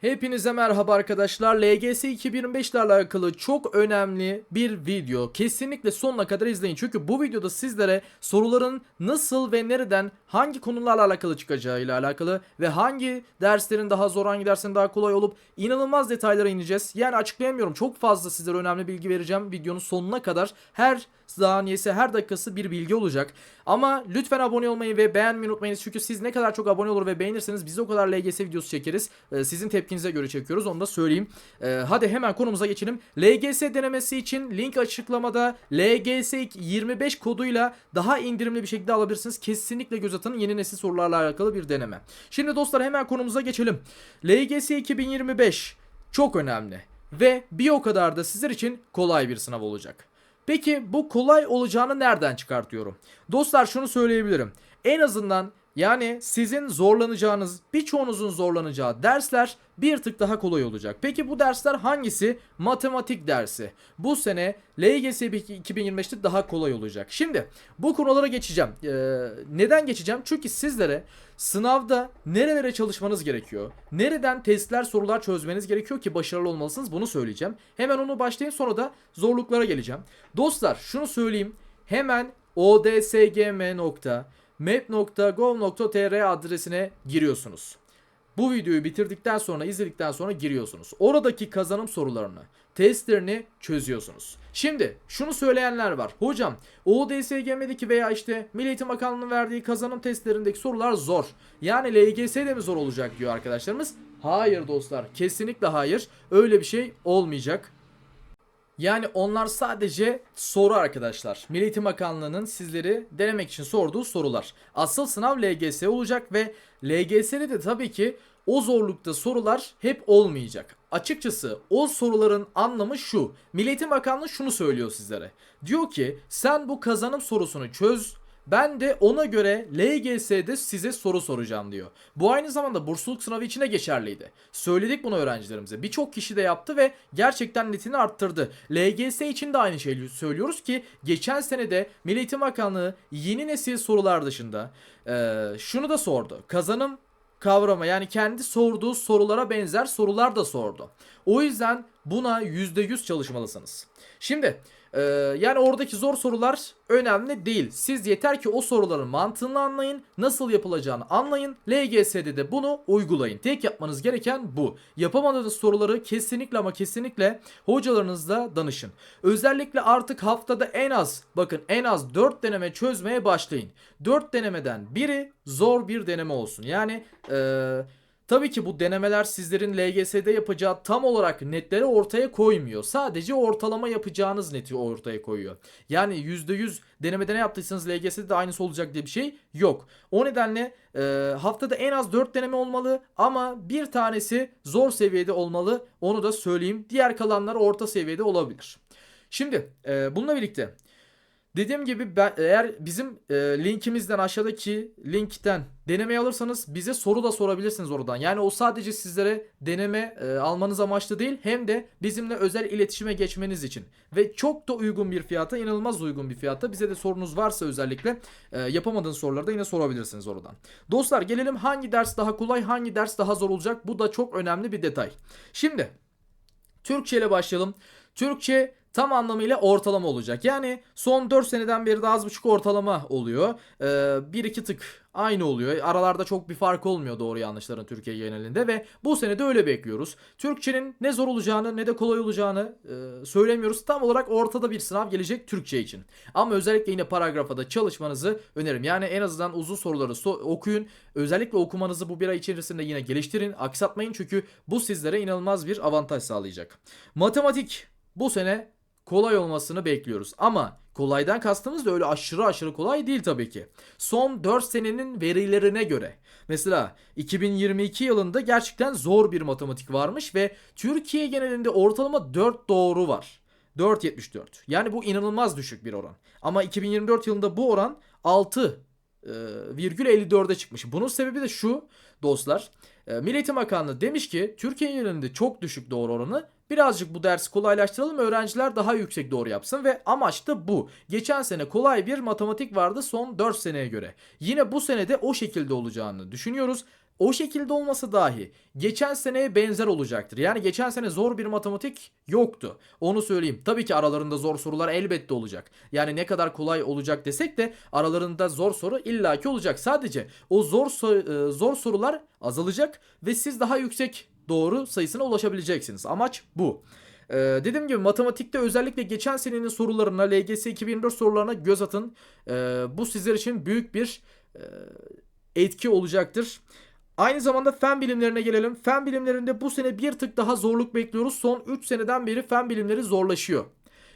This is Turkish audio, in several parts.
Hepinize merhaba arkadaşlar. LGS 2025 ile alakalı çok önemli bir video. Kesinlikle sonuna kadar izleyin. Çünkü bu videoda sizlere soruların nasıl ve nereden hangi konularla alakalı çıkacağı ile alakalı ve hangi derslerin daha zor, hangi derslerin daha kolay olup inanılmaz detaylara ineceğiz. Yani açıklayamıyorum. Çok fazla sizlere önemli bilgi vereceğim. Videonun sonuna kadar her saniyesi, her dakikası bir bilgi olacak. Ama lütfen abone olmayı ve beğenmeyi unutmayınız. Çünkü siz ne kadar çok abone olur ve beğenirseniz biz o kadar LGS videosu çekeriz. Ee, sizin tepkinize göre çekiyoruz. Onu da söyleyeyim. Ee, hadi hemen konumuza geçelim. LGS denemesi için link açıklamada LGS 25 koduyla daha indirimli bir şekilde alabilirsiniz. Kesinlikle göz atın. Yeni nesil sorularla alakalı bir deneme. Şimdi dostlar hemen konumuza geçelim. LGS 2025 çok önemli ve bir o kadar da sizler için kolay bir sınav olacak. Peki bu kolay olacağını nereden çıkartıyorum? Dostlar şunu söyleyebilirim. En azından yani sizin zorlanacağınız, birçoğunuzun zorlanacağı dersler bir tık daha kolay olacak. Peki bu dersler hangisi? Matematik dersi. Bu sene LGS 2025'te daha kolay olacak. Şimdi bu konulara geçeceğim. Ee, neden geçeceğim? Çünkü sizlere sınavda nerelere çalışmanız gerekiyor? Nereden testler, sorular çözmeniz gerekiyor ki başarılı olmalısınız? Bunu söyleyeceğim. Hemen onu başlayayım sonra da zorluklara geleceğim. Dostlar şunu söyleyeyim. Hemen odsgm.map.gov.tr adresine giriyorsunuz. Bu videoyu bitirdikten sonra izledikten sonra giriyorsunuz. Oradaki kazanım sorularını, testlerini çözüyorsunuz. Şimdi şunu söyleyenler var. Hocam ODSGM'deki veya işte Milli Eğitim Bakanlığı'nın verdiği kazanım testlerindeki sorular zor. Yani LGS'de mi zor olacak diyor arkadaşlarımız. Hayır dostlar kesinlikle hayır. Öyle bir şey olmayacak. Yani onlar sadece soru arkadaşlar. Milli Eğitim Bakanlığı'nın sizleri denemek için sorduğu sorular. Asıl sınav LGS olacak ve LGS'de de tabii ki o zorlukta sorular hep olmayacak. Açıkçası o soruların anlamı şu. Milli Eğitim Bakanlığı şunu söylüyor sizlere. Diyor ki sen bu kazanım sorusunu çöz. Ben de ona göre LGS'de size soru soracağım diyor. Bu aynı zamanda bursluluk sınavı için de geçerliydi. Söyledik bunu öğrencilerimize. Birçok kişi de yaptı ve gerçekten netini arttırdı. LGS için de aynı şeyi söylüyoruz ki geçen sene de Milli Eğitim Bakanlığı yeni nesil sorular dışında eee, şunu da sordu. Kazanım kavrama yani kendi sorduğu sorulara benzer sorular da sordu. O yüzden buna %100 çalışmalısınız. Şimdi e, yani oradaki zor sorular önemli değil. Siz yeter ki o soruların mantığını anlayın, nasıl yapılacağını anlayın. LGS'de de bunu uygulayın. Tek yapmanız gereken bu. Yapamadığınız soruları kesinlikle ama kesinlikle hocalarınızla danışın. Özellikle artık haftada en az bakın en az 4 deneme çözmeye başlayın. 4 denemeden biri zor bir deneme olsun. Yani eee Tabii ki bu denemeler sizlerin LGS'de yapacağı tam olarak netleri ortaya koymuyor. Sadece ortalama yapacağınız neti ortaya koyuyor. Yani %100 denemede ne yaptıysanız LGS'de de aynısı olacak diye bir şey yok. O nedenle e, haftada en az 4 deneme olmalı ama bir tanesi zor seviyede olmalı. Onu da söyleyeyim. Diğer kalanlar orta seviyede olabilir. Şimdi e, bununla birlikte Dediğim gibi ben, eğer bizim e, linkimizden aşağıdaki linkten denemeyi alırsanız bize soru da sorabilirsiniz oradan. Yani o sadece sizlere deneme e, almanız amaçlı değil hem de bizimle özel iletişime geçmeniz için. Ve çok da uygun bir fiyata inanılmaz uygun bir fiyata bize de sorunuz varsa özellikle e, yapamadığınız soruları da yine sorabilirsiniz oradan. Dostlar gelelim hangi ders daha kolay hangi ders daha zor olacak bu da çok önemli bir detay. Şimdi Türkçe ile başlayalım. Türkçe tam anlamıyla ortalama olacak. Yani son 4 seneden beri de az buçuk ortalama oluyor. Ee, 1-2 tık aynı oluyor. Aralarda çok bir fark olmuyor doğru yanlışların Türkiye genelinde ve bu sene de öyle bekliyoruz. Türkçenin ne zor olacağını ne de kolay olacağını e, söylemiyoruz. Tam olarak ortada bir sınav gelecek Türkçe için. Ama özellikle yine paragrafa da çalışmanızı öneririm. Yani en azından uzun soruları so- okuyun. Özellikle okumanızı bu bir ay içerisinde yine geliştirin. Aksatmayın çünkü bu sizlere inanılmaz bir avantaj sağlayacak. Matematik bu sene kolay olmasını bekliyoruz. Ama kolaydan kastımız da öyle aşırı aşırı kolay değil tabii ki. Son 4 senenin verilerine göre. Mesela 2022 yılında gerçekten zor bir matematik varmış ve Türkiye genelinde ortalama 4 doğru var. 4.74. Yani bu inanılmaz düşük bir oran. Ama 2024 yılında bu oran 6 e, virgül 54'e çıkmış. Bunun sebebi de şu dostlar. E, Milli Eğitim Bakanlığı demiş ki Türkiye genelinde çok düşük doğru oranı Birazcık bu dersi kolaylaştıralım öğrenciler daha yüksek doğru yapsın ve amaç da bu. Geçen sene kolay bir matematik vardı son 4 seneye göre. Yine bu sene de o şekilde olacağını düşünüyoruz. o şekilde olması dahi geçen seneye benzer olacaktır. Yani geçen sene zor bir matematik yoktu. Onu söyleyeyim. Tabii ki aralarında zor sorular elbette olacak. Yani ne kadar kolay olacak desek de aralarında zor soru illaki olacak. Sadece o zor e, zor sorular azalacak ve siz daha yüksek doğru sayısına ulaşabileceksiniz. Amaç bu. Ee, dediğim gibi matematikte özellikle geçen senenin sorularına, LGS 2024 sorularına göz atın. Ee, bu sizler için büyük bir e, etki olacaktır. Aynı zamanda fen bilimlerine gelelim. Fen bilimlerinde bu sene bir tık daha zorluk bekliyoruz. Son 3 seneden beri fen bilimleri zorlaşıyor.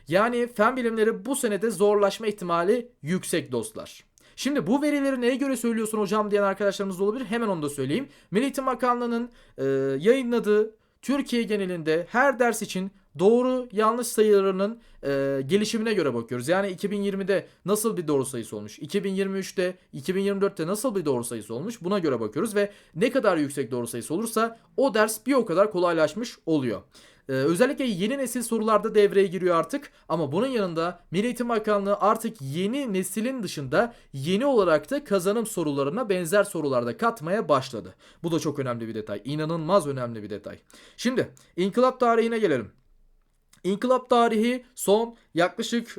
Yani fen bilimleri bu senede zorlaşma ihtimali yüksek dostlar. Şimdi bu verileri neye göre söylüyorsun hocam diyen arkadaşlarımız da olabilir. Hemen onu da söyleyeyim. Milli Eğitim Bakanlığı'nın e, yayınladığı Türkiye genelinde her ders için doğru yanlış sayılarının e, gelişimine göre bakıyoruz. Yani 2020'de nasıl bir doğru sayısı olmuş? 2023'te, 2024'te nasıl bir doğru sayısı olmuş? Buna göre bakıyoruz ve ne kadar yüksek doğru sayısı olursa o ders bir o kadar kolaylaşmış oluyor. Ee, özellikle yeni nesil sorularda devreye giriyor artık ama bunun yanında Milli Eğitim Bakanlığı artık yeni neslin dışında yeni olarak da kazanım sorularına benzer sorularda katmaya başladı. Bu da çok önemli bir detay. İnanılmaz önemli bir detay. Şimdi inkılap tarihine gelelim. İnkılap tarihi son yaklaşık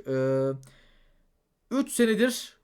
3 senedir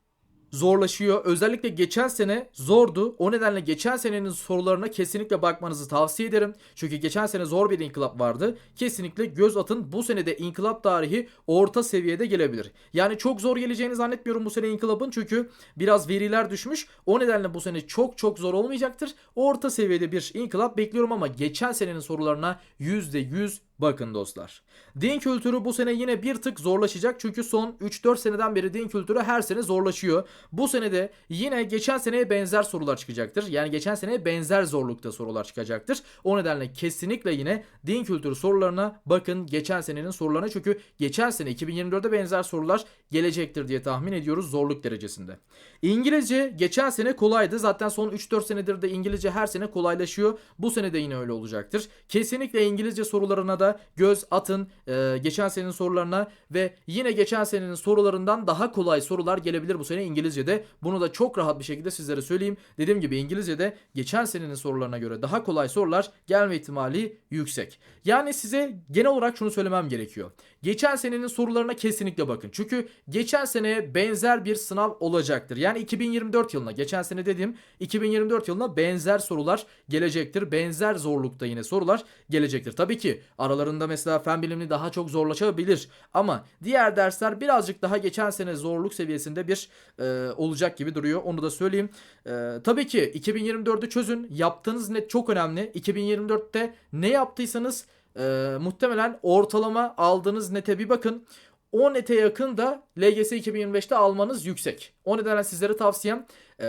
zorlaşıyor. Özellikle geçen sene zordu. O nedenle geçen senenin sorularına kesinlikle bakmanızı tavsiye ederim. Çünkü geçen sene zor bir inkılap vardı. Kesinlikle göz atın. Bu senede inkılap tarihi orta seviyede gelebilir. Yani çok zor geleceğini zannetmiyorum bu sene inkılabın. Çünkü biraz veriler düşmüş. O nedenle bu sene çok çok zor olmayacaktır. Orta seviyede bir inkılap bekliyorum ama geçen senenin sorularına %100 Bakın dostlar. Din kültürü bu sene yine bir tık zorlaşacak çünkü son 3-4 seneden beri din kültürü her sene zorlaşıyor. Bu sene de yine geçen seneye benzer sorular çıkacaktır. Yani geçen seneye benzer zorlukta sorular çıkacaktır. O nedenle kesinlikle yine din kültürü sorularına bakın geçen senenin sorularına çünkü geçen sene 2024'de benzer sorular gelecektir diye tahmin ediyoruz zorluk derecesinde. İngilizce geçen sene kolaydı. Zaten son 3-4 senedir de İngilizce her sene kolaylaşıyor. Bu sene de yine öyle olacaktır. Kesinlikle İngilizce sorularına da göz atın e, geçen senenin sorularına ve yine geçen senenin sorularından daha kolay sorular gelebilir bu sene İngilizce'de. Bunu da çok rahat bir şekilde sizlere söyleyeyim. Dediğim gibi İngilizce'de geçen senenin sorularına göre daha kolay sorular gelme ihtimali yüksek. Yani size genel olarak şunu söylemem gerekiyor. Geçen senenin sorularına kesinlikle bakın. Çünkü geçen seneye benzer bir sınav olacaktır. Yani 2024 yılına geçen sene dediğim 2024 yılına benzer sorular gelecektir. Benzer zorlukta yine sorular gelecektir. Tabii ki aralarında mesela fen bilimi daha çok zorlaşabilir. Ama diğer dersler birazcık daha geçen sene zorluk seviyesinde bir e, olacak gibi duruyor. Onu da söyleyeyim. E, tabii ki 2024'ü çözün. Yaptığınız net çok önemli. 2024'te ne yaptıysanız e, muhtemelen ortalama aldığınız nete bir bakın. O nete yakın da LGS 2025'te almanız yüksek. O nedenle sizlere tavsiyem e,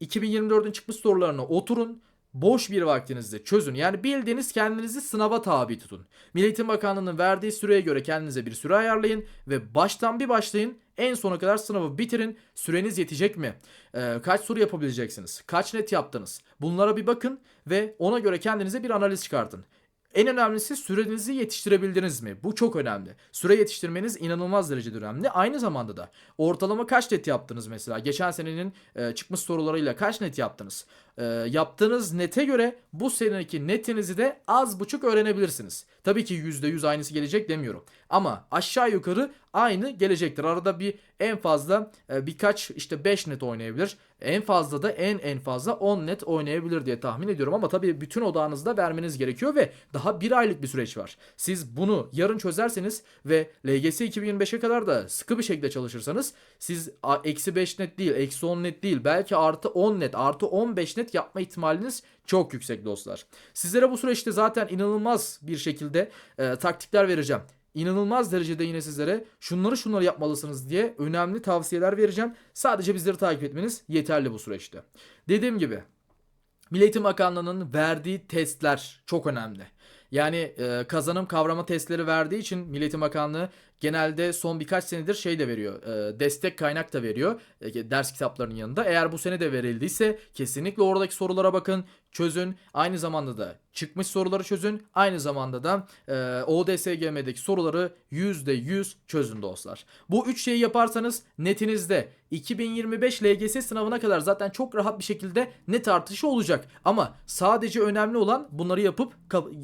2024'ün çıkmış sorularına oturun. Boş bir vaktinizde çözün. Yani bildiğiniz kendinizi sınava tabi tutun. Milli Bakanlığı'nın verdiği süreye göre kendinize bir süre ayarlayın ve baştan bir başlayın. En sona kadar sınavı bitirin. Süreniz yetecek mi? Ee, kaç soru yapabileceksiniz? Kaç net yaptınız? Bunlara bir bakın ve ona göre kendinize bir analiz çıkartın. En önemlisi sürenizi yetiştirebildiniz mi? Bu çok önemli. Süre yetiştirmeniz inanılmaz derecede önemli. Aynı zamanda da ortalama kaç net yaptınız mesela? Geçen senenin e, çıkmış sorularıyla kaç net yaptınız? E, yaptığınız nete göre bu seneki netinizi de az buçuk öğrenebilirsiniz. Tabii ki %100 aynısı gelecek demiyorum. Ama aşağı yukarı aynı gelecektir. Arada bir en fazla e, birkaç işte 5 net oynayabilir. En fazla da en en fazla 10 net oynayabilir diye tahmin ediyorum. Ama tabii bütün odağınızda vermeniz gerekiyor ve daha bir aylık bir süreç var. Siz bunu yarın çözerseniz ve LGS 2025'e kadar da sıkı bir şekilde çalışırsanız siz eksi 5 net değil, eksi 10 net değil belki artı 10 net, artı 15 net yapma ihtimaliniz çok yüksek dostlar. Sizlere bu süreçte zaten inanılmaz bir şekilde e, taktikler vereceğim. İnanılmaz derecede yine sizlere şunları şunları yapmalısınız diye önemli tavsiyeler vereceğim. Sadece bizleri takip etmeniz yeterli bu süreçte. Dediğim gibi Milli Eğitim Bakanlığı'nın verdiği testler çok önemli. Yani e, kazanım kavrama testleri verdiği için Milli Eğitim Bakanlığı genelde son birkaç senedir şey de veriyor. e, destek kaynak da veriyor e, ders kitaplarının yanında. Eğer bu sene de verildiyse kesinlikle oradaki sorulara bakın, çözün. Aynı zamanda da çıkmış soruları çözün. Aynı zamanda da e, ODSGM'deki soruları %100 çözün dostlar. Bu üç şeyi yaparsanız netinizde 2025 LGS sınavına kadar zaten çok rahat bir şekilde net artışı olacak. Ama sadece önemli olan bunları yapıp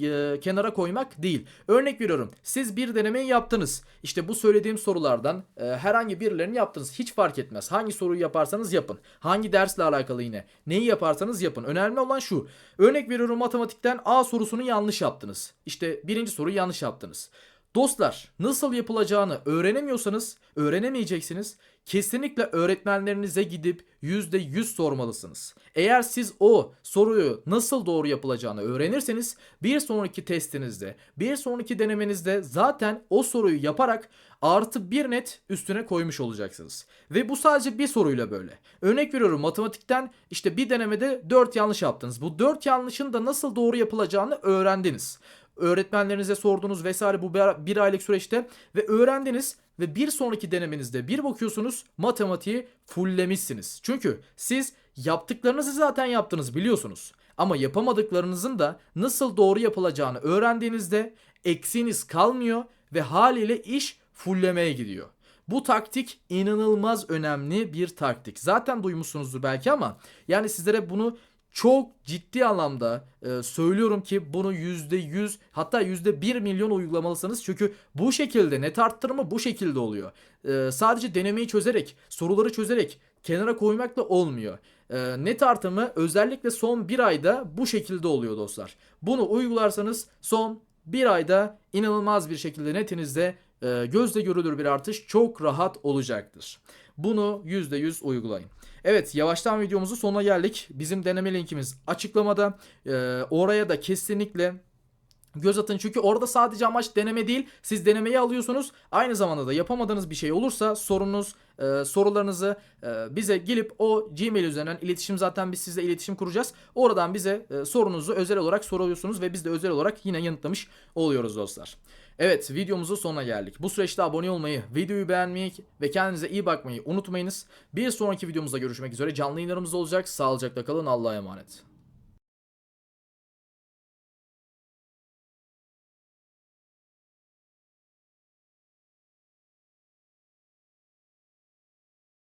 e, kenara koymak değil. Örnek veriyorum. Siz bir denemeyi yaptınız. İşte bu söylediğim sorulardan e, herhangi birilerini yaptınız. Hiç fark etmez. Hangi soruyu yaparsanız yapın. Hangi dersle alakalı yine. Neyi yaparsanız yapın. Önemli olan şu. Örnek veriyorum matematikten A sorusunu yanlış yaptınız. İşte birinci soruyu yanlış yaptınız. Dostlar nasıl yapılacağını öğrenemiyorsanız öğrenemeyeceksiniz. Kesinlikle öğretmenlerinize gidip %100 sormalısınız. Eğer siz o soruyu nasıl doğru yapılacağını öğrenirseniz bir sonraki testinizde, bir sonraki denemenizde zaten o soruyu yaparak artı bir net üstüne koymuş olacaksınız. Ve bu sadece bir soruyla böyle. Örnek veriyorum matematikten işte bir denemede 4 yanlış yaptınız. Bu 4 yanlışın da nasıl doğru yapılacağını öğrendiniz öğretmenlerinize sordunuz vesaire bu bir, aylık süreçte ve öğrendiniz ve bir sonraki denemenizde bir bakıyorsunuz matematiği fulllemişsiniz. Çünkü siz yaptıklarınızı zaten yaptınız biliyorsunuz. Ama yapamadıklarınızın da nasıl doğru yapılacağını öğrendiğinizde eksiğiniz kalmıyor ve haliyle iş fulllemeye gidiyor. Bu taktik inanılmaz önemli bir taktik. Zaten duymuşsunuzdur belki ama yani sizlere bunu çok ciddi anlamda e, söylüyorum ki bunu %100 hatta %1 milyon uygulamalısınız. Çünkü bu şekilde net arttırma bu şekilde oluyor. E, sadece denemeyi çözerek, soruları çözerek kenara koymakla olmuyor. E, net artımı özellikle son bir ayda bu şekilde oluyor dostlar. Bunu uygularsanız son bir ayda inanılmaz bir şekilde netinizde e, gözle görülür bir artış çok rahat olacaktır. Bunu %100 uygulayın. Evet yavaştan videomuzun sonuna geldik. Bizim deneme linkimiz açıklamada. Ee, oraya da kesinlikle göz atın çünkü orada sadece amaç deneme değil. Siz denemeyi alıyorsunuz. Aynı zamanda da yapamadığınız bir şey olursa sorunuz, e, sorularınızı e, bize gelip o Gmail üzerinden iletişim zaten biz sizle iletişim kuracağız. Oradan bize e, sorunuzu özel olarak soruyorsunuz ve biz de özel olarak yine yanıtlamış oluyoruz dostlar. Evet videomuzun sonuna geldik. Bu süreçte abone olmayı, videoyu beğenmeyi ve kendinize iyi bakmayı unutmayınız. Bir sonraki videomuzda görüşmek üzere. Canlı yayınlarımız olacak. Sağlıcakla kalın. Allah'a emanet.